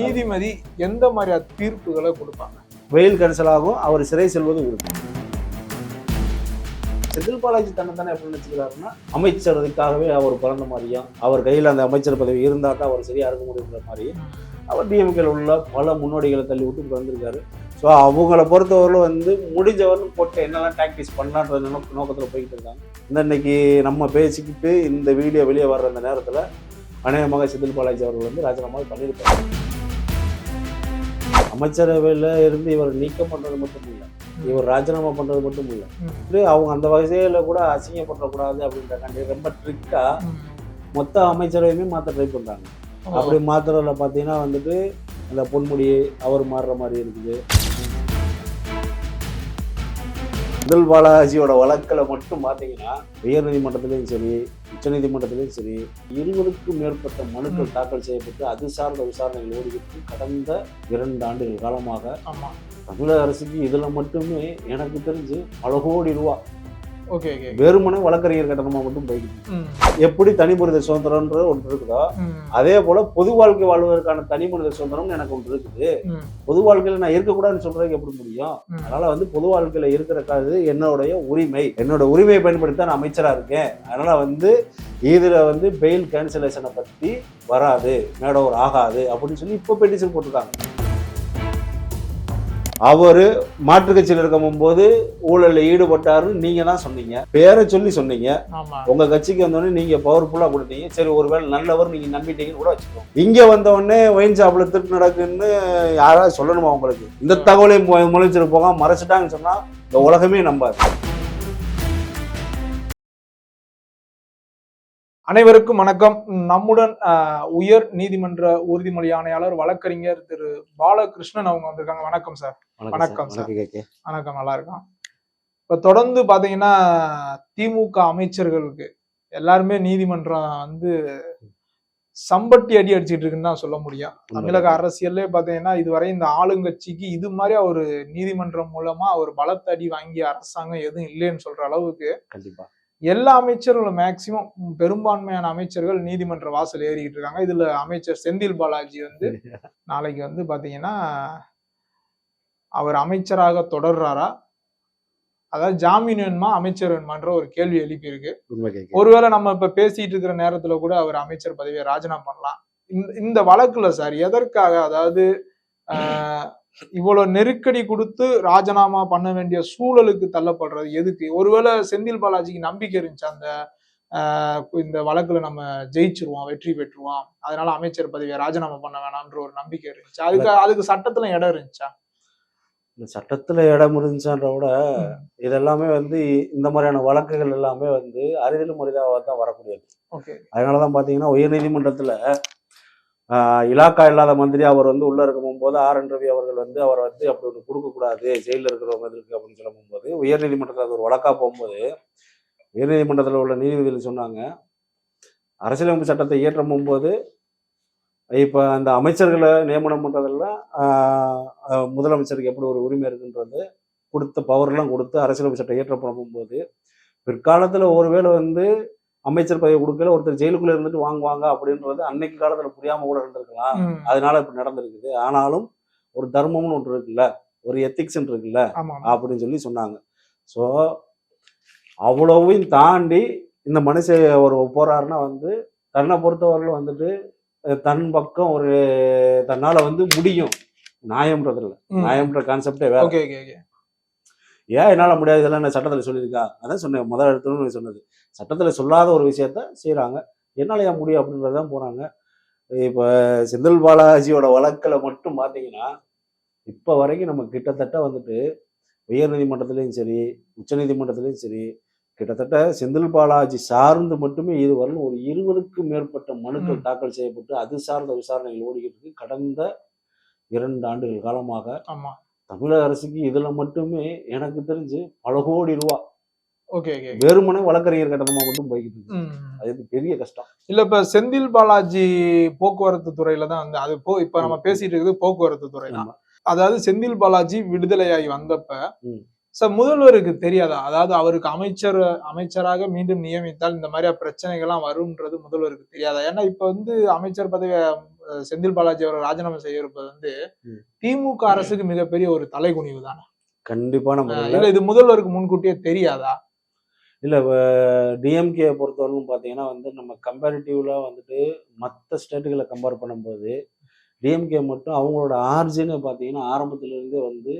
நீதிபதி எந்த மாதிரியான தீர்ப்புகளை கொடுப்பாங்க? வெயில் கேன்சல் ஆகும் அவர் சிறை செல்வது உறுதி. செந்தில் பாலாஜி தன்னைத்தானே எப்படி நினைச்சுக்கிறாருன்னா அமைச்சரதுக்காகவே அவர் பிறந்த மாதிரியும் அவர் கையில் அந்த அமைச்சர் பதவி இருந்தால் தான் அவர் சரியா இருக்க முடியுங்கிற மாதிரி அவர் டிஎம்கேல உள்ள பல முன்னோடிகளை தள்ளி விட்டு வந்திருக்காரு ஸோ அவங்கள பொறுத்தவரையிலும் வந்து முடிஞ்சவரைக்கும் போட்டு என்னெல்லாம் டாக்டிஸ் பண்ணலான்ற நோக்க நோக்கத்தில் போய்கிட்டு இருக்காங்க. இந்த இன்னைக்கு நம்ம பேசிக்கிட்டு இந்த வீடியோ வெளியே வர்ற அந்த நேரத்தில் அநேகமாக செந்தில் பாலாஜி அவர்கள் வந்து ராஜினாமா பண்ணியிருப்பாங்க அமைச்சரவையில் இருந்து இவர் நீக்கம் பண்ணுறது மட்டும் இல்லை. இவர் ராஜினாமா பண்ணுறது மட்டும் இல்லை. இப்படி அவங்க அந்த வகையில கூட அசிங்கப்படக்கூடாது அப்படின்றக்காண்டி ரொம்ப ட்ரிக்கா மொத்த அமைச்சரவையுமே மாற்ற ட்ரை பண்றாங்க. அப்படி மாத்துறதுல பார்த்தீங்கன்னா வந்துட்டு அந்த பொன்முடி அவர் மாறுற மாதிரி இருக்குது. முதல் பாலாஜியோட வழக்கில் மட்டும் பார்த்தீங்கன்னா உயர் நீதிமன்றத்திலையும் சரி உச்ச நீதிமன்றத்திலையும் சரி இருபதுக்கும் மேற்பட்ட மனுக்கள் தாக்கல் செய்யப்பட்டு அது சார்ந்த விசாரணைகள் ஓடிவிட்டு கடந்த இரண்டு ஆண்டுகள் காலமாக தமிழக அரசுக்கு இதுல மட்டுமே எனக்கு தெரிஞ்சு பல கோடி ரூபா வெறுமனே வழக்கறிஞர் கட்டணமா மட்டும் போய்கிட்டு எப்படி தனி மனித சுதந்திரம்ன்ற ஒன்று இருக்குதோ? அதே போல பொது வாழ்க்கை வாழ்வதற்கான தனி மனித சுதந்திரம் எனக்கு ஒன்று இருக்குது. பொது வாழ்க்கையில நான் இருக்கக்கூடாதுன்னு சொல்றதுக்கு எப்படி முடியும்? அதனால வந்து பொது வாழ்க்கையில இருக்கிறக்காது என்னுடைய உரிமை. என்னோட உரிமையை பயன்படுத்தி நான் அமைச்சரா இருக்கேன். அதனால வந்து இதுல வந்து பெயில் கேன்சலேஷனை பத்தி வராது. மேடோவர் ஆகாது அப்படின்னு சொல்லி இப்போ பெட்டிஷன் போட்டிருக்காங்க. அவரு மாற்றுக் கட்சியில் இருக்கும் போது ஊழல்ல ஈடுபட்டாருன்னு நீங்க தான் சொன்னீங்க. பேரை சொல்லி சொன்னீங்க. உங்க கட்சிக்கு வந்தோடனே நீங்க பவர்ஃபுல்லா கொடுத்தீங்க. சரி ஒருவேளை நல்லவர் நீங்க நம்பிட்டீங்கன்னு கூட வச்சுக்கோங்க. இங்க வந்த உடனே ஒயின் ஷாப்ல திருட்டு நடக்குன்னு யாராவது சொல்லணுமா உங்களுக்கு? இந்த தகவலையும் மு- முளைச்சிட்டு போகாம மறைச்சிட்டாங்கன்னு சொன்னா இந்த உலகமே நம்பாது. அனைவருக்கும் வணக்கம். நம்முடன் உயர் நீதிமன்ற உறுதிமொழி ஆணையாளர் வழக்கறிஞர் திரு பாலகிருஷ்ணன் அவங்க வந்திருக்காங்க. வணக்கம் சார். வணக்கம் சார். வணக்கம் நல்லா இருக்கும் இப்ப தொடர்ந்து பாத்தீங்கன்னா திமுக அமைச்சர்களுக்கு எல்லாருமே நீதிமன்றம் வந்து சம்பட்டி அடி அடிச்சிட்டு இருக்குன்னு தான் சொல்ல முடியும். தமிழக அரசியல்லே பாத்தீங்கன்னா இதுவரை இந்த ஆளுங்கட்சிக்கு இது மாதிரி ஒரு நீதிமன்றம் மூலமா ஒரு பலத்த அடி வாங்கிய அரசாங்கம் எதுவும் இல்லைன்னு சொல்ற அளவுக்கு கண்டிப்பா. எல்லா அமைச்சர்களும் மேக்சிமம் பெரும்பான்மையான அமைச்சர்கள் நீதிமன்ற வாசல் ஏறிக்கிட்டு இருக்காங்க. இதுல அமைச்சர் செந்தில் பாலாஜி வந்து நாளைக்கு வந்து பாத்தீங்கன்னா அவர் அமைச்சராக தொடர்றாரா? அதாவது ஜாமீன் வேணுமா அமைச்சர் வேணுமான்ற ஒரு கேள்வி எழுப்பியிருக்கு. உண்மை கேக்கே. ஒருவேளை நம்ம இப்ப பேசிட்டு இருக்கிற நேரத்துல கூட அவர் அமைச்சர் பதவியை ராஜினாமா பண்ணலாம். இந்த இந்த வழக்குல சார் எதற்காக அதாவது ஆஹ், இவ்வளவு நெருக்கடி கொடுத்து ராஜினாமா பண்ண வேண்டிய சூழலுக்கு தள்ளப்படுறது எதுக்கு? ஒருவேளை செந்தில் பாலாஜிக்கு நம்பிக்கை இருந்துச்சு அந்த இந்த வழக்குல நம்ம ஜெயிச்சிருவோம் வெற்றி பெற்றுவோம் அதனால அமைச்சர் பதவியை ராஜினாமா பண்ண வேணாம்ன்ற ஒரு நம்பிக்கை இருந்துச்சு? அதுக்கு அதுக்கு சட்டத்துல இடம் இருந்துச்சா? இந்த சட்டத்துல இடம் இருந்துச்சுன்ற விட இதெல்லாமே வந்து இந்த மாதிரியான வழக்குகள் எல்லாமே வந்து அரிதிலும் அரிதாக தான் வரக்கூடியது. ஓகே. அதனாலதான் பாத்தீங்கன்னா உயர்நீதிமன்றத்துல ஆஹ், இலாக்கா இல்லாத மந்திரி அவர் வந்து உள்ள இருக்கும் போது ஆர் என் ரவி அவர்கள் வந்து அவர் வந்து அப்படி ஒன்று கொடுக்கக்கூடாது ஜெயிலில் இருக்கிறவங்க இருக்கு அப்படின்னு சொல்லும் போது உயர்நீதிமன்றத்தில் அது ஒரு வழக்காக போகும்போது உயர்நீதிமன்றத்தில் உள்ள நீதிபதிகள் சொன்னாங்க. அரசியலமைப்பு சட்டத்தை இயற்றம் போகும்போது இப்போ அந்த அமைச்சர்களை நியமனம் பண்ணுறதெல்லாம் முதலமைச்சருக்கு எப்படி ஒரு உரிமை இருக்குன்றது கொடுத்த பவர்லாம் கொடுத்து அரசியலமைப்பு சட்டம் இயற்றப்படும் போது பிற்காலத்தில் ஒருவேளை வந்து அமைச்சர் பதவி கொடுக்கல ஒருத்தர் ஜெயிலுக்குள்ள இருந்துட்டு வாங்குவாங்க அப்படின்றது அன்னைக்கு காலத்துல புரியாம கூட இருந்திருக்கலாம். அதனால இப்படி நடந்திருக்குது. ஆனாலும் ஒரு தர்மம்னு ஒன்று இருக்குல்ல ஒரு எத்திக்ஸ் இருக்குல்ல அப்படின்னு சொல்லி சொன்னாங்க. ஸோ அவ்வளவையும் தாண்டி இந்த மனுஷன் ஒரு போறாருன்னா வந்து தன்னை பொறுத்தவரையிலும் வந்துட்டு தன் பக்கம் ஒரு தன்னால வந்து முடியும். நியாயம்ன்றது இல்லை. நியாயம்ன்ற கான்செப்டே வேற. ஏன் என்னால் முடியாது? இதெல்லாம் நான் சட்டத்தில் சொல்லியிருக்கா? அதான் சொன்னேன் முதல் எடுத்துன்னு சொன்னது. சட்டத்தில் சொல்லாத ஒரு விஷயத்த செய்கிறாங்க என்னால் ஏன் முடியும் அப்படின்றது தான் போகிறாங்க இப்போ செந்தில் பாலாஜியோட வழக்கில் மட்டும் பார்த்தீங்கன்னா இப்போ வரைக்கும் நம்ம கிட்டத்தட்ட வந்துட்டு உயர் நீதிமன்றத்துலேயும் சரி உச்ச நீதிமன்றத்துலேயும் சரி கிட்டத்தட்ட செந்தில் பாலாஜி சார்ந்து மட்டுமே இதுவரையிலும் ஒரு இருபதுக்கும் மேற்பட்ட மனுக்கள். தாக்கல் செய்யப்பட்டு அது சார்ந்த விசாரணைகள் ஓடிக்கிட்டு இருக்கு. கடந்த இரண்டு ஆண்டுகள் காலமாக ஆமா. தமிழக அரசுக்கு இதுல மட்டுமே எனக்கு தெரிஞ்சு பல கோடி ரூபா ஓகே ஓகே வெறுமனே வழக்கறிஞர் கட்டணமா மட்டும் போய்கிட்டு அது பெரிய கஷ்டம். இல்ல இப்ப செந்தில் பாலாஜி போக்குவரத்து துறையில தான் வந்து அது போ இப்ப நம்ம பேசிட்டு இருக்குது போக்குவரத்து துறை தான். அதாவது செந்தில் பாலாஜி விடுதலையாகி வந்தப்ப. சார் முதல்வருக்கு தெரியாதா? அதாவது அவருக்கு அமைச்சர் அமைச்சராக மீண்டும் நியமித்தால் இந்த மாதிரி பிரச்சனைகள்லாம் வரும்ன்றது முதல்வருக்கு தெரியாதா? ஏன்னா இப்ப வந்து அமைச்சர் பதவி செந்தில் பாலாஜி அவர் ராஜினாமா செய்யறது வந்து ம். திமுக அரசுக்கு மிகப்பெரிய ஒரு தலைகுனிவு தானே? கண்டிப்பான இல்ல இது முதல்வருக்கு முன்கூட்டியே தெரியாதா? இல்ல டிஎம்கே பொறுத்தவரைக்கும் பார்த்தீங்கன்னா வந்து நம்ம கம்பேரிட்டிவ்ல வந்துட்டு மற்ற ஸ்டேட்டுகளை கம்பேர் பண்ணும்போது டிஎம்கே மட்டும் அவங்களோட ஆர்ஜின்னு பார்த்தீங்கன்னா ஆரம்பத்துல இருந்தே வந்து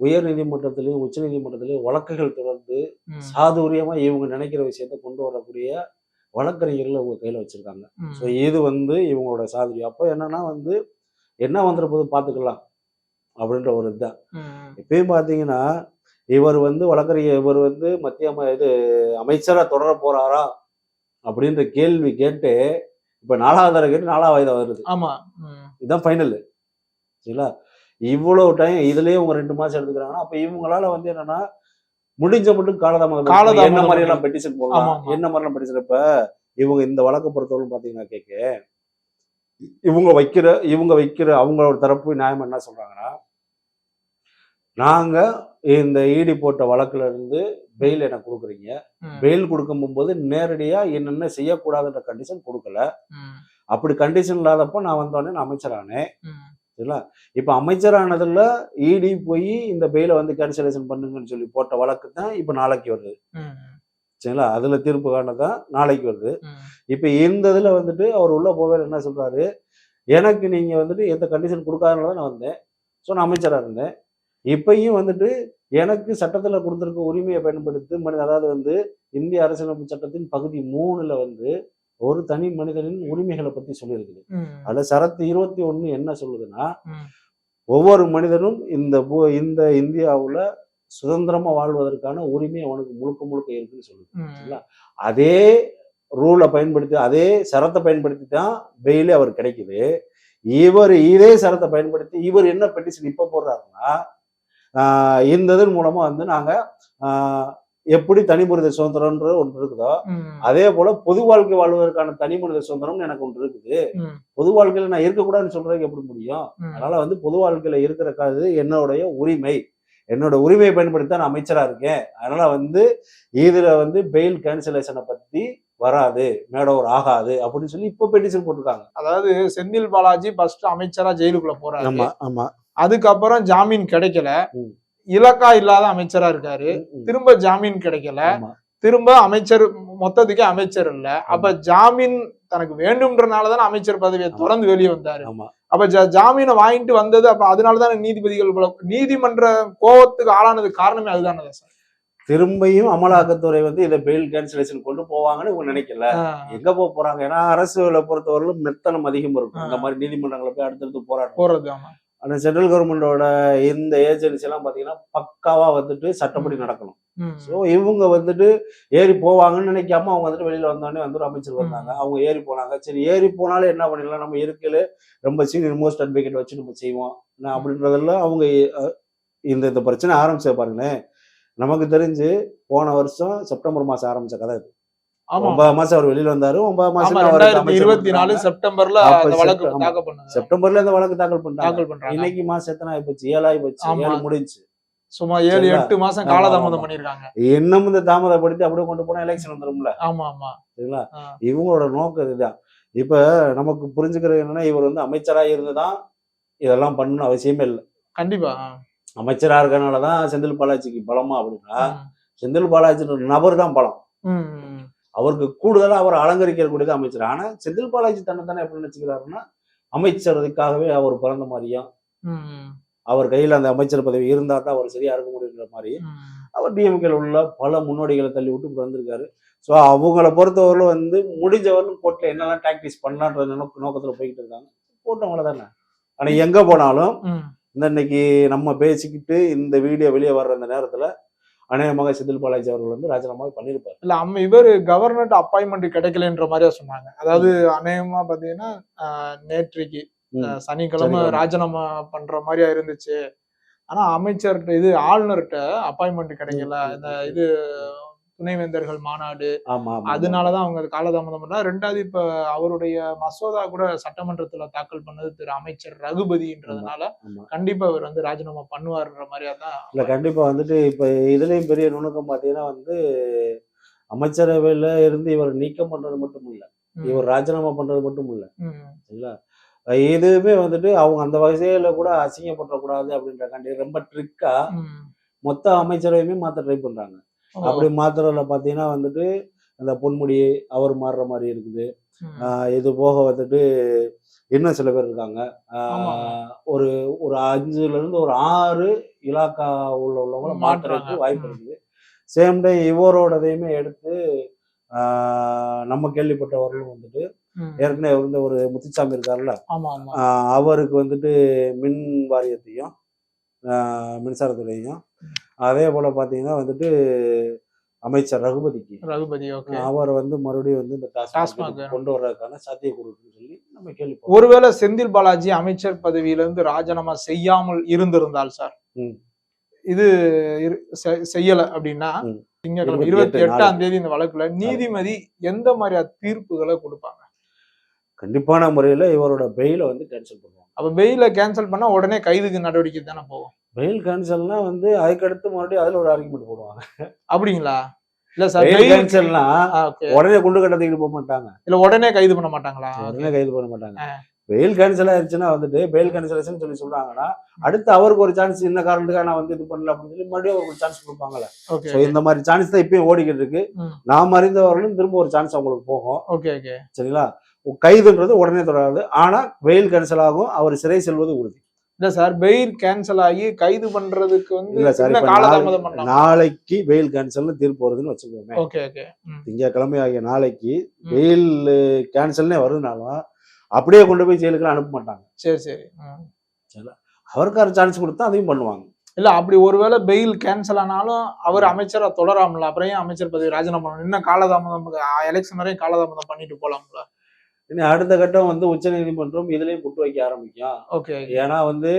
உயர் நீதிமன்றத்திலையும் உச்ச நீதிமன்றத்திலையும் வழக்குகள் தொடர்ந்து சாதுரியமா இவங்க நினைக்கிற விஷயத்த கொண்டு வரக்கூடிய வழக்கறிஞர்களை அவங்க கையில வச்சிருக்காங்க. ஸோ இது வந்து இவங்களோட சாதுரியம் அப்போ என்னன்னா வந்து என்ன வந்துற போது பார்த்துக்கலாம் அப்படின்ற ஒரு இதுதான் இப்பயும் பார்த்தீங்கன்னா இவர் வந்து வழக்கறிஞர் இவர் வந்து மத்திய இது அமைச்சரா தொடர போறாரா அப்படின்ற கேள்வி கேட்டு இப்ப நாலாவது கேட்டு நாலாவது வருது. ஆமா. இதுதான் ஃபைனல் சரிங்களா? இவ்வளவு டைம் இதுலயே இவங்க ரெண்டு மாசம் எடுத்துக்கிறாங்கன்னா அப்ப இவங்களால வந்து என்னன்னா முடிஞ்ச மட்டும் காலதாமதம் காலதாமதம் என்ன மாதிரி எல்லாம் பெட்டிஷன் போடலாம். என்ன மாதிரி எல்லாம் பெட்டிஷன் இப்ப இவங்க இந்த வழக்கு பொறுத்தவரை பாத்தீங்கன்னா கேட்க இவங்க வைக்கிற இவங்க வைக்கிற அவங்களோட தரப்பு நியாயம் என்ன சொல்றாங்கன்னா நாங்க இந்த ஈடி போட்ட வழக்குல இருந்து பெயில் எனக்கு கொடுக்குறீங்க? பெயில் கொடுக்கும் போது நேரடியா என்னென்ன செய்யக்கூடாதுன்ற கண்டிஷன் கொடுக்கல. அப்படி கண்டிஷன் இல்லாதப்போ நான் வந்தோடனே நான் அமைச்சரானேன். ம், சரிங்களா? இப்ப அமைச்சரானதுல இடி போய் இந்த பெயில வந்து கேன்சலேஷன் பண்ணுங்கன்னு சொல்லி போட்ட வழக்கு தான் இப்ப நாளைக்கு வருது. சரிங்களா? அதுல தீர்ப்பு காணதான் நாளைக்கு வருது. இப்ப இந்த இதுல வந்துட்டு அவர் உள்ள போவே என்ன சொல்றாரு? எனக்கு நீங்க வந்துட்டு எந்த கண்டிஷன் கொடுக்காதனால நான் வந்தேன். ஸோ நான் அமைச்சரா இருந்தேன். இப்பயும் வந்துட்டு எனக்கு சட்டத்துல கொடுத்திருக்க உரிமையை பயன்படுத்தி மனித அதாவது வந்து இந்திய அரசியலமைப்பு சட்டத்தின் பகுதி மூணுல வந்து ஒரு தனி மனிதனின் உரிமைகளை பத்தி சொல்லியிருக்குது. அதுல சரத்து இருபத்தி ஒண்ணு என்ன சொல்லுதுன்னா ஒவ்வொரு மனிதனும் இந்த இந்த இந்தியாவுல சுதந்திரமா வாழ்வதற்கான உரிமை அவனுக்கு முழுக்க முழுக்க இருக்குன்னு சொல்லுது? அதே ரூலை பயன்படுத்தி அதே சரத்தை பயன்படுத்தி தான் பெயிலே அவர் கிடைக்குது. இவர் இதே சரத்தை பயன்படுத்தி இவர் என்ன பெட்டிஷன் இப்ப போடுறாருன்னா இந்த இதன் மூலமா வந்து நாங்க ஆஹ் எப்படி தனி மனித சுதந்திரம்ன்ற ஒன்று இருக்குதோ? அதே போல பொது வாழ்க்கை வாழ்வதற்கான தனி மனித சுதந்திரம் எனக்கு ஒன்று இருக்குது. பொது வாழ்க்கையில நான் இருக்கக்கூடாதுன்னு சொல்றதுக்கு எப்படி முடியும். அதனால வந்து பொது வாழ்க்கையில இருக்கிற காது என்னுடைய உரிமை. என்னோட உரிமையை பயன்படுத்தி தான் நான் அமைச்சரா இருக்கேன். அதனால வந்து இதுல வந்து பெயில் கேன்சலேஷனை பத்தி வராது. மேடோவர் ஆகாது அப்படின்னு சொல்லி இப்போ பெட்டிஷன் போட்டிருக்காங்க. அதாவது செந்தில் பாலாஜி ஃபர்ஸ்ட் அமைச்சரா ஜெயிலுக்குள்ள போறாரு. ஆமா அதுக்கப்புறம் ஜாமீன் கிடைக்கல. இலக்கா இல்லாத அமைச்சரா இருக்காரு. திரும்ப ஜாமீன் கிடைக்கல. திரும்ப அமைச்சர் மொத்தத்துக்கே அமைச்சர் இல்ல. அப்ப ஜாமீன் தனக்கு வேண்டும்ன்றனாலதானே அமைச்சர் பதவியை. திறந்து வெளியே வந்தாரு. அப்ப ஜாமீனை வாங்கிட்டு வந்தது அப்ப அதனாலதானே நீதிபதிகள் நீதிமன்ற கோவத்துக்கு ஆளானதுக்கு காரணமே அதுதானே சார்? திரும்பியும் அமலாக்கத்துறை வந்து இதை பெயில் கேன்சலேஷன் கொண்டு போவாங்கன்னு இவங்க நினைக்கல. எங்க போக போறாங்க? ஏன்னா அரசுகளை பொறுத்தவரையிலும் மெத்தனம் அதிகம் இருக்கும். இந்த மாதிரி நீதிமன்றங்களை போய் அடுத்தடுத்து போராட்டம். போறது ஆமா ஆனா சென்ட்ரல் கவர்மெண்டோட இந்த ஏஜென்சி எல்லாம் பாத்தீங்கன்னா பக்காவா வந்துட்டு சட்டப்படி நடக்கணும். ஸோ இவங்க வந்துட்டு ஏறி போவாங்கன்னு நினைக்காம அவங்க வந்துட்டு வெளியில வந்தோடனே வந்து அமைச்சர் வந்தாங்க. அவங்க ஏறி போனாங்க. சரி ஏறி போனாலும் என்ன பண்ணிடலாம்? நம்ம இருக்கையில ரொம்ப சீனியர் மோஸ்ட் அட்வொகேட் வச்சு நம்ம செய்வோம். அப்படின்றதெல்லாம் அவங்க இந்த இந்த பிரச்சனை ஆரம்பிச்ச பாருங்களேன். நமக்கு தெரிஞ்சு போன வருஷம் செப்டம்பர் மாசம் ஆரம்பிச்ச கதை இது ஒன்பது மாசம் அவர் வெளியில வந்தாரு. ஒன்பது மாசம் இருபத்தி நாலு. செப்டம்பர்ல செப்டம்பர்ல இந்த வழக்கு தாக்கல் பண்றாங்க. இன்னைக்கு மாசம் எத்தனை ஆகி போச்சு ஏழாயி போச்சு ஆமா. ஏழு முடிஞ்சு. சும்மா ஏழு? எட்டு மாசம் காலதாமதம். பண்ணிருக்காங்க. இன்னும் இந்த தாமதப்படுத்தி அப்படியே கொண்டு போனா எலெக்ஷன் வந்துரும்ல. ஆமா ஆமா. சரிங்களா. இவங்களோட நோக்கம் இதுதான். இப்ப நமக்கு புரிஞ்சுக்கிறது என்னன்னா இவர் வந்து அமைச்சரா இருந்துதான் இதெல்லாம் பண்ணணும் அவசியமே இல்லை. கண்டிப்பா. அமைச்சரா இருக்கனாலதான் செந்தில் பாலாஜிக்கு பலமா அப்படின்னா. செந்தில் பாலாஜின்ற நபர் தான் பலம் அவருக்கு கூடுதலா அவர் அலங்கரிக்கக்கூடியது அமைச்சர். ஆனா செந்தில் பாலாஜி தன்னை தானே எப்படி நினைச்சுக்கிறாருன்னா அமைச்சரதுக்காகவே அவர் பிறந்த மாதிரியும் அவர் கையில அந்த அமைச்சர் பதவி இருந்தா தான் அவர் சரியா இருக்க முடியுன்ற மாதிரி. அவர் டிஎம்கேல உள்ள பல முன்னோடிகளை தள்ளி விட்டு இப்படி வந்திருக்காரு ஸோ அவங்கள பொறுத்தவரையிலும் வந்து முடிஞ்சவரையும் கோர்ட்ல என்னெல்லாம் டாக்டிஸ் பண்ணலான்ற நோக்க நோக்கத்துல போய்கிட்டு இருக்காங்க. போட்டவங்கள தானே. ஆனா எங்க போனாலும். இந்த இன்னைக்கு நம்ம பேசிக்கிட்டு இந்த வீடியோ வெளியே வர்ற அந்த நேரத்துல அநேகமாக செந்தில் பாலாஜி அவர்கள் வந்து ராஜினாமா பண்ணியிருப்பார். இல்ல அம்ம இவரு கவர்னர் அப்பாயின்மெண்ட் கிடைக்கலன்ற மாதிரியா சொன்னாங்க. அதாவது அநேகமா பாத்தீங்கன்னா நேற்றைக்கு சனிக்கிழமை. ராஜினாமா பண்ற மாதிரியா இருந்துச்சு. ஆனா அமைச்சர்கிட்ட இது ஆளுநர்கிட்ட அப்பாயின்மெண்ட் கிடைக்கல. இந்த. இது துணைவேந்தர்கள் மாநாடு. அதனாலதான் அவங்க காலதாமதம் பண்றாங்க ரெண்டாவது இப்ப அவருடைய மசோதா கூட சட்டமன்றத்துல தாக்கல் பண்ணது திரு அமைச்சர் ரகுபதின்றதுனால. கண்டிப்பா அவர் வந்து ராஜினாமா பண்ணுவாருன்ற மாதிரியா தான் இல்ல கண்டிப்பா வந்துட்டு இப்ப இதுலயும் பெரிய நுணுக்கம் பாத்தீங்கன்னா வந்து அமைச்சரவையில இருந்து இவர் நீக்கம் பண்றது மட்டும் இல்ல. இவர் ராஜினாமா பண்றது மட்டும் இல்ல. சரிங்களா இதுவுமே வந்துட்டு அவங்க அந்த வகையில கூட அசிங்கப்படக்கூடாது அப்படின்றக்காண்டி ரொம்ப ட்ரிக்கா. மொத்த அமைச்சரவையுமே மாத்த ட்ரை பண்றாங்க. அப்படி மாத்துறதுல பாத்தீங்கன்னா வந்துட்டு அந்த பொன்முடி அவர் மாறுற மாதிரி இருக்குது இது போக வந்துட்டு இன்னும் சில பேர் இருக்காங்க. ஒரு ஒரு அஞ்சுல இருந்து ஒரு ஆறு இலாக்கா உள்ள உள்ளவங்கள மாற்றுறாங்க. மாத்துறதுக்கு வாய்ப்பு. இருக்குது சேம் டைம் இவரோடதையுமே எடுத்து ஆஹ் நம்ம கேள்விப்பட்டவர்களும் வந்துட்டு. ஏற்கனவே வந்து ஒரு முத்துச்சாமி இருக்காருல்ல ஆஹ் அவருக்கு வந்துட்டு மின் வாரியத்தையும் ஆஹ் மின்சாரத்துறையும் அதே போல பாத்தீங்கன்னா வந்துட்டு அமைச்சர் ரகுபதிக்கு ரகுபதி அவர் வந்து மறுபடியும் வந்து இந்த டாஸ்மாக். கொண்டு வர்றதுக்கான சாத்தியக்கூறு சொல்லி நம்ம கேள்விப்பட்டோம். ஒருவேளை செந்தில் பாலாஜி அமைச்சர் பதவியிலிருந்து ராஜினாமா செய்யாமல் இருந்திருந்தால் சார். இது செய்யல அப்படின்னா ம். திங்கட்கிழமை இருபத்தி இருபத்தி எட்டு எட்டாம் தேதி இந்த வழக்குல நீதிமதி எந்த மாதிரியா தீர்ப்புகளை கொடுப்பாங்க? கண்டிப்பான முறையில இவரோட பெயில வந்து கேன்சல் பண்ணுவாங்க. அப்ப பெயில கேன்சல் பண்ணா உடனே கைதுக்கு நடவடிக்கை தானே போகும்? பெயில் கேன்சல்னா வந்து அதுக்கடுத்து மறுபடியும் அதுல ஒரு ஆர்குமெண்ட் போடுவாங்க. அப்படிங்களா? இல்ல சார் பெயில் பெயில் கேன்சல்னா உடனே குண்டு கட்டத்துக்கு போக மாட்டாங்க. இல்ல உடனே கைது பண்ண மாட்டாங்களா? உடனே கைது பண்ண மாட்டாங்க. பெயில் கேன்சல் ஆயிடுச்சுன்னா வந்துட்டு பெயில் கேன்சலேஷன் சொல்லி சொல்றாங்கன்னா அடுத்து அவருக்கு ஒரு சான்ஸ் இந்த காரணத்துக்காக நான் வந்து இது பண்ணல அப்படின்னு சொல்லி மறுபடியும் அவருக்கு ஒரு சான்ஸ் கொடுப்பாங்கல்ல ஸோ இந்த மாதிரி சான்ஸ் தான் இப்பயும் ஓடிக்கிட்டு இருக்கு. நாம் அறிந்தவர்களும் திரும்ப ஒரு சான்ஸ் அவங்களுக்கு போகும். ஓகே ஓகே சரிங்களா? கைதுன்றது உடனே தொடராது. ஆனா வெயில் கேன்சல் ஆகும் அவர் சிறை செல்வது உறுதி. இல்ல சார் பெயில் கேன்சல் ஆகி கைது பண்றதுக்கு வந்து இல்ல சார் நாளைக்கு வெயில் கேன்சல்னு தீர்ப்பு வருதுன்னு வச்சுக்கோமே. Okay okay. ம், திங்கட்கிழமை ஆகிய நாளைக்கு ம். வெயில் கேன்சல்னே வருதுனாலும் அப்படியே கொண்டு போய் ஜெயிலுக்கு அனுப்ப மாட்டாங்க. சரி சரி. அவருக்கார சான்ஸ் கொடுத்தா அதையும் பண்ணுவாங்க. இல்ல அப்படி ஒருவேளை பெயில் கேன்சல் ஆனாலும் அவர் அமைச்சரா தொடராமல அப்புறம் அமைச்சர் பதவி ராஜினாமா இன்னும் காலதாமதம் எலெக்ஷன் வரையும் காலதாமதம் பண்ணிட்டு போலாம்ல. இனி அடுத்த கட்டம் வந்து உச்சநீதிமன்றம் இதுலயும் புட்டு வைக்க ஆரம்பிக்கும். ஓகே. ஏன்னா வந்து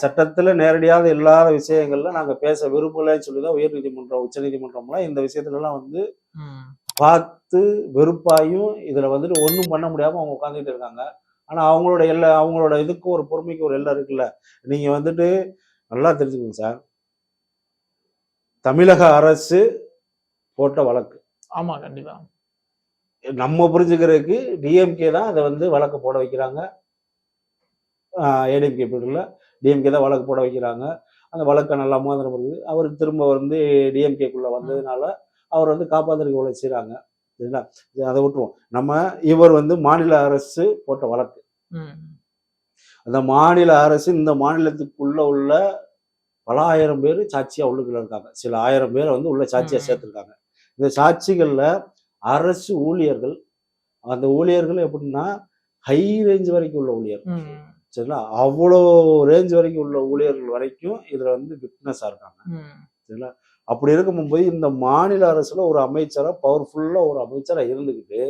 சட்டத்துல நேரடியாக இல்லாத விஷயங்கள்ல நாங்க பேச விரும்பலன்னு சொல்லிதான் உயர்நீதிமன்றம் உச்சநீதிமன்றம்லாம் இந்த விஷயத்துல எல்லாம் வந்து ம். பார்த்து வெறுப்பாயும் இதுல வந்துட்டு ஒண்ணும் பண்ண முடியாம அவங்க உட்காந்துட்டு இருக்காங்க. ஆனா அவங்களோட எல்லை அவங்களோட இதுக்கு ஒரு பொறுமைக்கு ஒரு எல்லை இருக்குல்ல. நீங்க வந்துட்டு நல்லா தெரிஞ்சுக்கோங்க சார். தமிழக அரசு போட்ட வழக்கு. ஆமா கண்டிப்பா. நம்ம புரிஞ்சுக்கிறதுக்கு டிஎம்கே தான் அதை வந்து வழக்கு போட வைக்கிறாங்க. ஏடிஎம்கே பீரியட்ல டிஎம்கே தான் வழக்கு போட வைக்கிறாங்க. அந்த வழக்கை நல்லா மோதிரம் இருக்குது அவர் திரும்ப வந்து டிஎம்கேக்குள்ள வந்ததுனால அவர் வந்து காப்பாத்துறதுக்கு இவ்வளோ செய்கிறாங்க சரிங்களா? அதை விட்டுருவோம். நம்ம இவர் வந்து மாநில அரசு போட்ட வழக்கு. அந்த மாநில அரசு இந்த மாநிலத்துக்குள்ள உள்ள பல ஆயிரம் பேர் சாட்சியா உள்ளுக்குள்ள இருக்காங்க. சில ஆயிரம் பேரை வந்து உள்ள சாட்சியா ம். சேர்த்திருக்காங்க. இந்த சாட்சிகள்ல அரசு ஊழியர்கள் அந்த ஊழியர்கள் எப்படின்னா ஹை ரேஞ்ச் வரைக்கும் உள்ள ஊழியர் ம். சரிங்களா? அவ்வளோ ரேஞ்ச் வரைக்கும் உள்ள ஊழியர்கள் வரைக்கும் இதுல வந்து விட்னஸா இருக்காங்க. சரிங்களா? அப்படி இருக்கும்போது இந்த மாநில அரசுல ஒரு அமைச்சரா பவர்ஃபுல்லா ஒரு அமைச்சரா இருந்துக்கிட்டு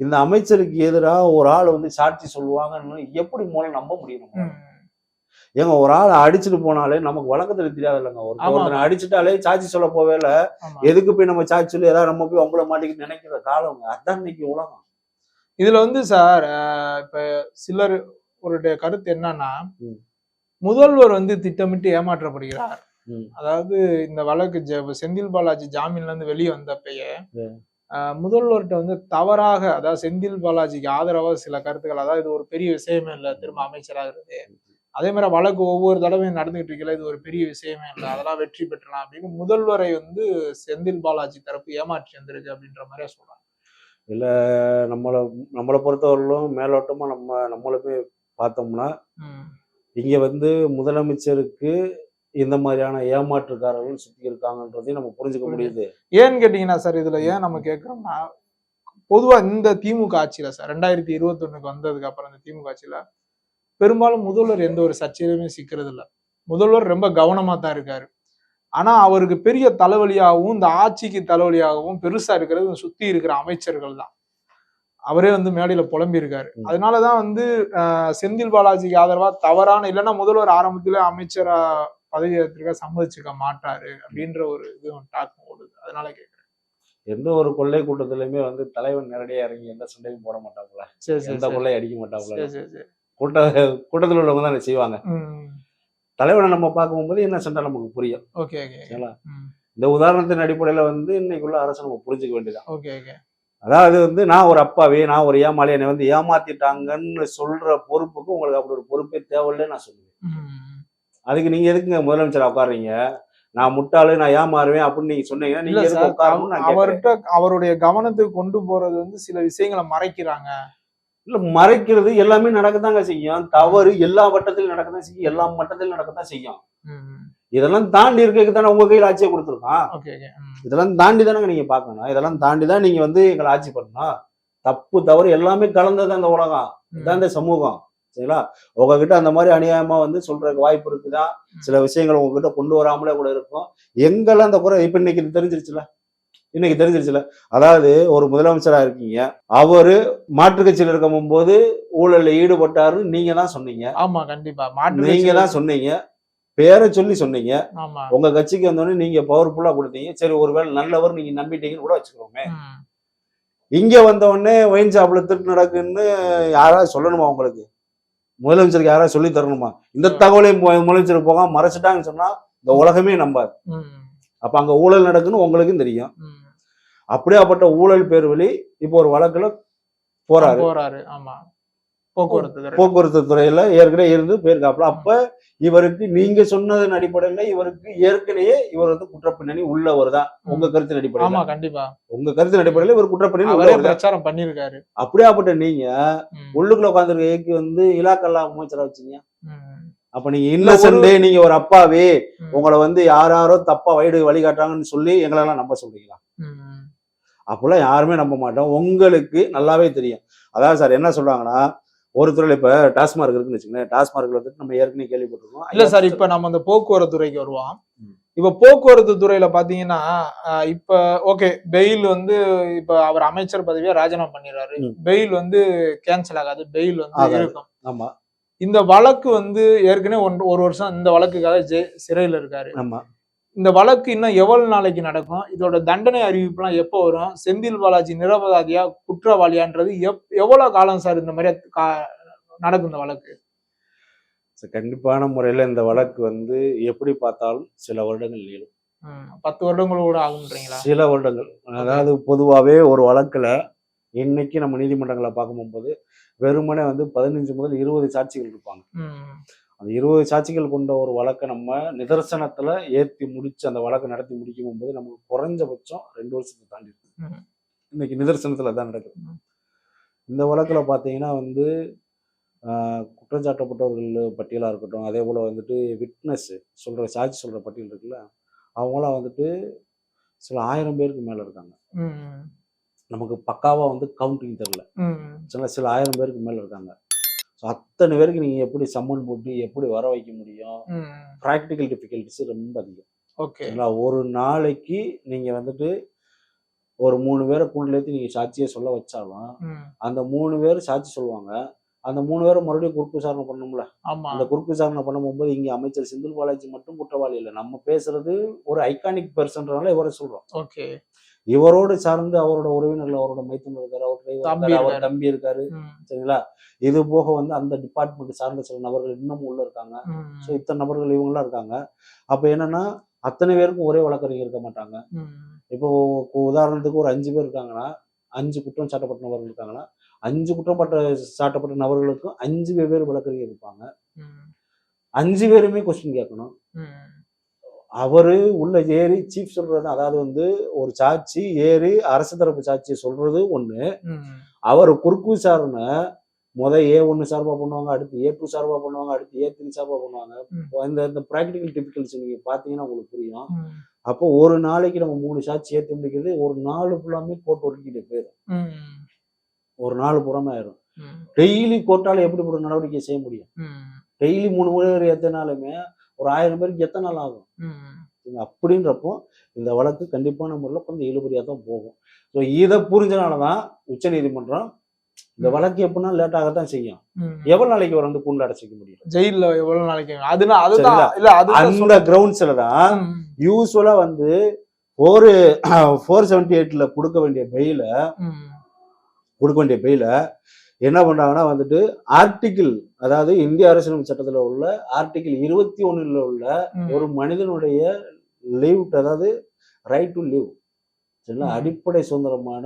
இந்த அமைச்சருக்கு எதிராக ஒரு ஆள் வந்து சாட்சி சொல்லுவாங்கன்னு எப்படி மூலம் நம்ப முடியும். ஏங்க ஒரு ஆள் அடிச்சுட்டு போனாலே நமக்கு வழக்கத்துல தெரியாது இல்லைங்க ஒரு. ஒருத்தனை அடிச்சுட்டாலே சாட்சி சொல்ல போவேல ஆமா. எதுக்கு போய் நம்ம சாட்சி சொல்லி ஏதாவது நம்ம போய் உங்களை மாட்டிக்கிட்டு நினைக்கிற காலம் அதான் இன்னைக்கு உலகம் இதுல வந்து சார் இப்ப சிலர் ஒரு கருத்து என்னன்னா. முதல்வர் வந்து திட்டமிட்டு ஏமாற்றப்படுகிறார். அதாவது இந்த வழக்கு செந்தில் பாலாஜி ஜாமீன்ல இருந்து வெளியே வந்தப்பயே முதல்வர்கிட்ட வந்து தவறாக அதாவது செந்தில் பாலாஜிக்கு ஆதரவா சில கருத்துக்கள் அதாவது இது ஒரு பெரிய விஷயமே இல்லை திரும்ப அமைச்சராகிறது அதே மாதிரி வழக்கு ஒவ்வொரு தடவையும் நடந்துகிட்டு இருக்கல இது ஒரு பெரிய விஷயமே இல்லை. அதெல்லாம் வெற்றி பெற்றலாம் அப்படின்னு முதல்வரை வந்து செந்தில் பாலாஜி தரப்பு ஏமாற்றி வந்திருக்கு அப்படின்ற மாதிரியே சொல்றாங்க. இல்ல நம்மளை நம்மளை பொறுத்தவரையிலும் மேலோட்டமா நம்ம நம்மளுமே பார்த்தோம்னா. இங்க வந்து முதலமைச்சருக்கு இந்த மாதிரியான ஏமாற்றுக்காரர்கள் சுத்தி இருக்காங்கன்றதையும் நம்ம புரிஞ்சுக்க முடியுது. ஏன்னு கேட்டீங்கன்னா சார் இதுல ஏன் நம்ம கேட்கறோம்னா பொதுவா இந்த திமுக ஆட்சியில சார் ரெண்டாயிரத்தி இருபத்தி ஒண்ணுக்கு வந்ததுக்கு அப்புறம் இந்த திமுக ஆட்சியில பெரும்பாலும் முதல்வர் எந்த ஒரு சர்ச்சையிலுமே சிக்கிறது இல்ல முதல்வர் ரொம்ப கவனமா தான் இருக்காரு. ஆனா அவருக்கு பெரிய தலைவலியாகவும் இந்த ஆட்சிக்கு தலைவலியாகவும் பெருசா இருக்கிறது சுத்தி இருக்கிற அமைச்சர்கள் தான். அவரே வந்து மேடையில புலம்பி இருக்காரு ம். அதனாலதான் வந்து செந்தில் பாலாஜிக்கு ஆதரவா தவறான இல்லைன்னா முதல்வர் ஆரம்பத்திலே அமைச்சரா பதவி ஏற்றிருக்க சம்மதிச்சுக்க மாட்டாரு அப்படின்ற ஒரு இது டாக் ஓடுது. அதனால கேட்கிறேன் எந்த ஒரு கொள்ளை கூட்டத்திலுமே வந்து தலைவன் நேரடியா இறங்கி எந்த சண்டையும் போட மாட்டாப்புல. சரி சரி எந்த. கொள்ளையும் அடிக்க மாட்டாப்புல. சரி சரி சரி. கூட்ட கூட்டத்தில் உள்ளவங்க தான் இதை செய்வாங்க. தலைவனை நம்ம பார்க்கும்போது என்ன சண்டை நமக்கு புரியும். ஓகே சரிங்களா? இந்த உதாரணத்தின் அடிப்படையில வந்து இன்னைக்குள்ள அரசு நம்ம புரிஞ்சுக்க வேண்டியதான் ஓகே ஓகே. அதாவது வந்து நான் ஒரு அப்பாவே நான் ஒரு ஏமாளி என்னை வந்து ஏமாத்திட்டாங்கன்னு சொல்ற பொறுப்புக்கு உங்களுக்கு அப்படி ஒரு பொறுப்பே தேவையில்லைன்னு நான் சொல்லுவேன். அதுக்கு நீங்க எதுக்குங்க முதலமைச்சர் உட்காடுறீங்க நான் முட்டாளு நான் ஏமாறுவேன் அப்படின்னு நீங்க சொன்னீங்கன்னா நீங்க. அவர்கிட்ட அவருடைய கவனத்துக்கு கொண்டு போறது வந்து சில விஷயங்களை மறைக்கிறாங்க. இல்ல மறைக்கிறது எல்லாமே நடக்கத்தாங்க செய்யும். தவறு எல்லா வட்டத்திலும் நடக்கத்தான் செய்யும். எல்லா மட்டத்திலும் நடக்கத்தான் செய்யும். இதெல்லாம் தாண்டி இருக்க தானே உங்க கையில் ஆட்சியை கொடுத்துருக்கான் ஓகே ஓகே. ம். இதெல்லாம் தாண்டி தானங்க நீங்க பார்க்கணும். இதெல்லாம் தாண்டி தான் நீங்க வந்து எங்களை ஆட்சி பண்ணணும். தப்பு தவறு எல்லாமே கலந்தது அந்த உலகம். இதான் இந்த சமூகம். சரிங்களா? உங்ககிட்ட அந்த மாதிரி அநியாயமா வந்து சொல்றதுக்கு வாய்ப்பு இருக்குதா? சில விஷயங்கள் உங்ககிட்ட கொண்டு வராமலே கூட இருக்கும். எங்கெல்லாம் அந்த குறை இப்ப இன்னைக்கு தெரிஞ்சிருச்சுல? இன்னைக்கு தெரிஞ்சிருச்சுல. அதாவது ஒரு முதலமைச்சரா இருக்கீங்க. அவரு மாற்றுக் கட்சியில் இருக்கும் போது ஊழல்ல ஈடுபட்டாருன்னு நீங்க தான் சொன்னீங்க. ஆமா கண்டிப்பா. மாற்று நீங்க தான் சொன்னீங்க. பேரை சொல்லி சொன்னீங்க. உங்க கட்சிக்கு வந்தோடனே நீங்க பவர்ஃபுல்லா கொடுத்தீங்க. சரி ஒருவேளை நல்லவர் நீங்க நம்பிட்டீங்கன்னு கூட வச்சுக்கோமே. இங்க வந்த உடனே ஒயின் ஷாப்ல திருட்டு நடக்குன்னு யாராவது சொல்லணுமா உங்களுக்கு? முதலமைச்சருக்கு யாராவது சொல்லி தரணுமா? இந்த தகவலையும் முதலமைச்சருக்கு போகாம மறைச்சிட்டாங்கன்னு சொன்னா இந்த உலகமே நம்பாது. அப்ப அங்க ஊழல் நடக்குன்னு உங்களுக்கும் தெரியும். அப்படியாப்பட்ட ஊழல் பேர் வழி இப்போ ஒரு வழக்குல போறாரு. போறாரு ஆமா. போக்குவரத்து. போக்குவரத்து துறையில ஏற்கனவே இருந்து போயிருக்காப்புல. அப்ப இவருக்கு நீங்க சொன்னதன் அடிப்படையில இவருக்கு ஏற்கனவே இவர் வந்து குற்றப்பின்னணி உள்ளவர் தான். உங்க கருத்தின் ஆமா அடிப்படையில கண்டிப்பா. உங்க கருத்தின் அடிப்படையில இவர் குற்றப்பின்னணி அவரே பிரச்சாரம் பண்ணிருக்காரு அப்படியாப்பட்ட நீங்க. உள்ளுக்குள்ள உட்காந்துருக்க ஏக்கு வந்து இலாக்கல்லா அமைச்சரா வச்சீங்க. அப்ப நீங்க இன்னசென்ட் நீங்க ஒரு அப்பாவே. உங்களை வந்து யார் யாரோ தப்பா வயடு வழிகாட்டுறாங்கன்னு சொல்லி எங்களெல்லாம் நம்ப சொல்றீங்களா. அப்பெல்லாம் யாருமே நம்ப மாட்டோம் உங்களுக்கு நல்லாவே தெரியும் அதாவது சார் என்ன சொல்றாங்கன்னா ஒரு துறையில இப்ப டாஸ்மார்க் இருக்குன்னு வச்சுக்கோங்களேன் டாஸ்மார்க்ல வந்துட்டு நம்ம ஏற்கனவே கேள்விப்பட்டிருக்கோம் இல்ல சார் இப்ப நம்ம அந்த போக்குவரத்து துறைக்கு வருவோம். இப்ப போக்குவரத்து துறையில பாத்தீங்கன்னா இப்ப ஓகே பெயில் வந்து இப்ப அவர் அமைச்சர் பதவியை ராஜினாமா பண்ணிடுறாரு. பெயில் வந்து கேன்சல் ஆகாது பெயில் வந்து. இருக்கும் ஆமா இந்த வழக்கு வந்து ஏற்கனவே ஒன்று ஒரு வருஷம் இந்த வழக்குக்காக ஜெ சிறையில் இருக்காரு. ஆமா. இந்த வழக்கு இன்னும் எவ்வளவு நாளைக்கு நடக்கும்? இதோட தண்டனை அறிவிப்புலாம் எப்போ வரும்? செந்தில் பாலாஜி நிரபராதியா குற்றவாளியான்றது எப் எவ்வளவு காலம் சார் இந்த மாதிரி கா- நடக்கும் இந்த வழக்கு? கண்டிப்பான முறையில இந்த வழக்கு வந்து எப்படி பார்த்தாலும் சில வருடங்கள் நீளும். பத்து வருடங்கள் கூட ஆகுன்றீங்களா சில வருடங்கள். அதாவது பொதுவாகவே ஒரு வழக்குல இன்னைக்கு நம்ம நீதிமன்றங்களை பார்க்கும்போது வெறுமனே வந்து பதினஞ்சு முதல் இருபது சாட்சிகள் இருப்பாங்க. அந்த இருபது சாட்சிகள் கொண்ட ஒரு வழக்கை நம்ம நிதர்சனத்துல ஏத்தி முடிச்சு அந்த வழக்கை நடத்தி முடிக்கும் போது நமக்கு குறைஞ்சபட்சம் ரெண்டு வருஷத்தை தாண்டி இருக்கு. இன்னைக்கு நிதர்சனத்துல தான் நடக்குது. இந்த வழக்குல பாத்தீங்கன்னா வந்து ஆஹ், குற்றம் சாட்டப்பட்டவர்கள் பட்டியலா இருக்கட்டும் அதே போல வந்துட்டு விட்னஸ் சொல்ற சாட்சி சொல்ற பட்டியல் இருக்குல்ல அவங்களாம் வந்துட்டு சில ஆயிரம் பேருக்கு மேல இருக்காங்க. நமக்கு பக்காவா வந்து கவுண்டிங் தெரியல. ம், சில சில ஆயிரம் பேருக்கு மேல இருக்காங்க. ஸோ அத்தனை பேருக்கு நீங்க எப்படி சம்மன் போட்டு எப்படி வர வைக்க முடியும். ப்ராக்டிக்கல் டிஃபிகல்ட்டிஸ் ரொம்ப அதிகம். ஓகே. சரிங்களா ஒரு நாளைக்கு நீங்க வந்துட்டு ஒரு மூணு பேரை கூண்டிலேத்தி நீங்க சாட்சியே சொல்ல வச்சாலும் அந்த மூணு பேர் சாட்சி சொல்லுவாங்க. அந்த மூணு பேரை மறுபடியும் குறுக்கு விசாரணை பண்ணணும்ல ஆமா. அந்த குறுக்கு விசாரணை பண்ணும்போது இங்க அமைச்சர் செந்தில் பாலாஜி மட்டும் குற்றவாளி இல்லை. நம்ம பேசுறது ஒரு ஐகானிக் பர்சன்றனால இவரை சொல்றோம். ஓகே. இவரோடு சார்ந்து அவரோட உறவினர்கள் அவரோட மைத்தன் இருக்காரு அவர் இருக்காரு, அவர். தம்பி இருக்காரு. சரிங்களா? இது போக வந்து அந்த டிபார்ட்மெண்ட் சார்ந்த சில நபர்கள் இன்னமும் உள்ள இருக்காங்க. ஸோ இத்தனை நபர்கள் இவங்கெல்லாம் இருக்காங்க. அப்போ என்னன்னா அத்தனை பேருக்கும் ஒரே வழக்கறிஞர் இருக்க மாட்டாங்க. இப்போ உதாரணத்துக்கு ஒரு அஞ்சு பேர் இருக்காங்கன்னா அஞ்சு குற்றம் சாட்டப்பட்ட நபர்கள் இருக்காங்கன்னா அஞ்சு குற்றப்பட்ட சாட்டப்பட்ட நபர்களுக்கும் அஞ்சு வெவ்வேறு வழக்கறிஞர் இருப்பாங்க. அஞ்சு பேருமே கொஸ்டின் கேட்கணும். அவரு உள்ள ஏறி சீஃப் சொல்றது அதாவது வந்து ஒரு சாட்சி ஏறி அரசு தரப்பு சாட்சியை சொல்றது ஒண்ணு. அவர் குறுக்கு விசாரணை முத ஏ ஒன்று சார்பாக பண்ணுவாங்க அடுத்து ஏ டூ சார்பாக பண்ணுவாங்க அடுத்து ஏ த்ரீ சார்பாக பண்ணுவாங்க. இந்த இந்த ப்ராக்டிக்கல் டிஃபிகல்ட்ஸ் நீங்க பார்த்தீங்கன்னா உங்களுக்கு புரியும். அப்போ ஒரு நாளைக்கு நம்ம மூணு சாட்சி ஏற்றி முடிக்கிறது ஒரு நாலு ஃபுல்லாமே கோர்ட் ஒதுக்கிட்டு போயிடும். ஒரு நாலு புறமே ஆயிரும் டெய்லி கோர்ட்டால எப்படி ஒரு நடவடிக்கை செய்ய முடியும்? டெய்லி மூணு மணி நேரம் ஏற்றினாலுமே ஒரு ஆயிரம் பேருக்கு எத்தனை நாள் ஆகும்? அப்படின்றப்போ இந்த வழக்கு கண்டிப்பான முறையில் கொஞ்சம் இழுபறியாக தான் போகும். ஸோ இதை புரிஞ்சனால தான் உச்சநீதிமன்றம் இந்த ம். வழக்கு எப்படின்னா லேட்டாகத்தான் செய்யும். ம். எவ்வளவு நாளைக்கு அவர் வந்து கூண்டில் அடைச்சிக்க முடியும்? ஜெயில்ல எவ்வளவு நாளைக்கு? அதுதான் சரிங்களா? இல்ல அதுதான் அந்த கிரவுண்ட்ஸ்ல தான் யூஸ்வலா வந்து ஃபோர் ஃபோர் செவன்டி எயிட்ல கொடுக்க வேண்டிய பெயில கொடுக்க வேண்டிய பெயில என்ன பண்றாங்கன்னா வந்துட்டு ஆர்டிகிள் அதாவது இந்திய அரசியலமைப்பு சட்டத்துல உள்ள ஆர்டிகிள் இருபத்தி ஒண்ணுல உள்ள. ஒரு மனிதனுடைய லிவ் அதாவது ரைட் டு லிவ் சரிங்களா. அடிப்படை சுதந்திரமான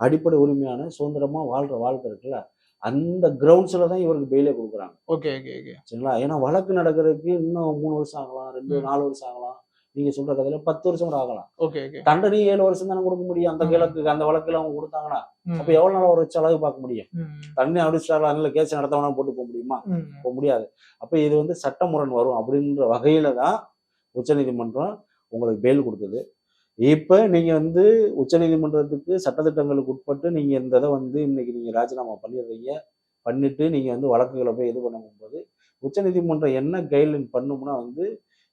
அடிப்படை உரிமையான சுதந்திரமா வாழ்ற வாழ்க்கை இருக்குல்ல? அந்த கிரவுண்ட்ஸ்ல தான் இவருக்கு பெயிலே கொடுக்குறாங்க. ஓகே ஓகே ஓகே சரிங்களா? ஏன்னா வழக்கு நடக்கிறதுக்கு இன்னும் மூணு வருஷம் ஆகலாம் ரெண்டு. நாலு வருஷம் ஆகலாம். நீங்க சொல்ற கதையில பத்து வருஷம் கூட ஆகலாம். தண்டனை ஏழு வருஷம் தானே கொடுக்க முடியும்? அந்த. கிழக்கு அந்த வழக்குல அவங்க கொடுத்தாங்கன்னா அப்ப எவ்வளவு நாள் ஒரு அழகு பார்க்க முடியும்? ம், தண்ணி அடிச்சிட்டாலும் அதில் கேஸ் நடத்தவனா போட்டு போக முடியுமா? போக முடியாது. அப்ப இது வந்து சட்டமுரண் வரும் அப்படின்ற வகையில தான் உச்சநீதிமன்றம் உங்களுக்கு பெயில் கொடுத்தது. இப்ப நீங்க வந்து உச்சநீதிமன்றத்துக்கு சட்டத்திட்டங்களுக்கு உட்பட்டு நீங்க இந்த இதை வந்து இன்னைக்கு நீங்க ராஜினாமா பண்ணிடுறீங்க. பண்ணிட்டு நீங்க வந்து வழக்குகளை போய் இது பண்ணும்போது உச்சநீதிமன்றம் என்ன கைட்லைன் பண்ணும்னா வந்து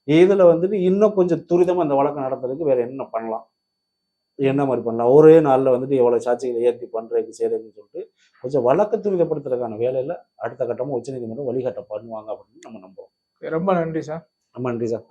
இதுல வந்துட்டு இன்னும் கொஞ்சம் துரிதமா அந்த வழக்கு நடத்துறதுக்கு வேற என்ன பண்ணலாம்? என்ன மாதிரி பண்ணலாம்? ஒரே நாள்ல வந்துட்டு எவ்வளவு சாட்சிகளை ஏற்றி பண்றதுக்கு செய்யறதுன்னு சொல்லிட்டு கொஞ்சம் வழக்கு துரிதப்படுத்துறதுக்கான வேலையில அடுத்த கட்டமா உச்சநீதிமன்றம் வழிகாட்ட பண்ணுவாங்க அப்படின்னு நம்ம நம்புறோம். ரொம்ப நன்றி சார். ரொம்ப நன்றி சார்.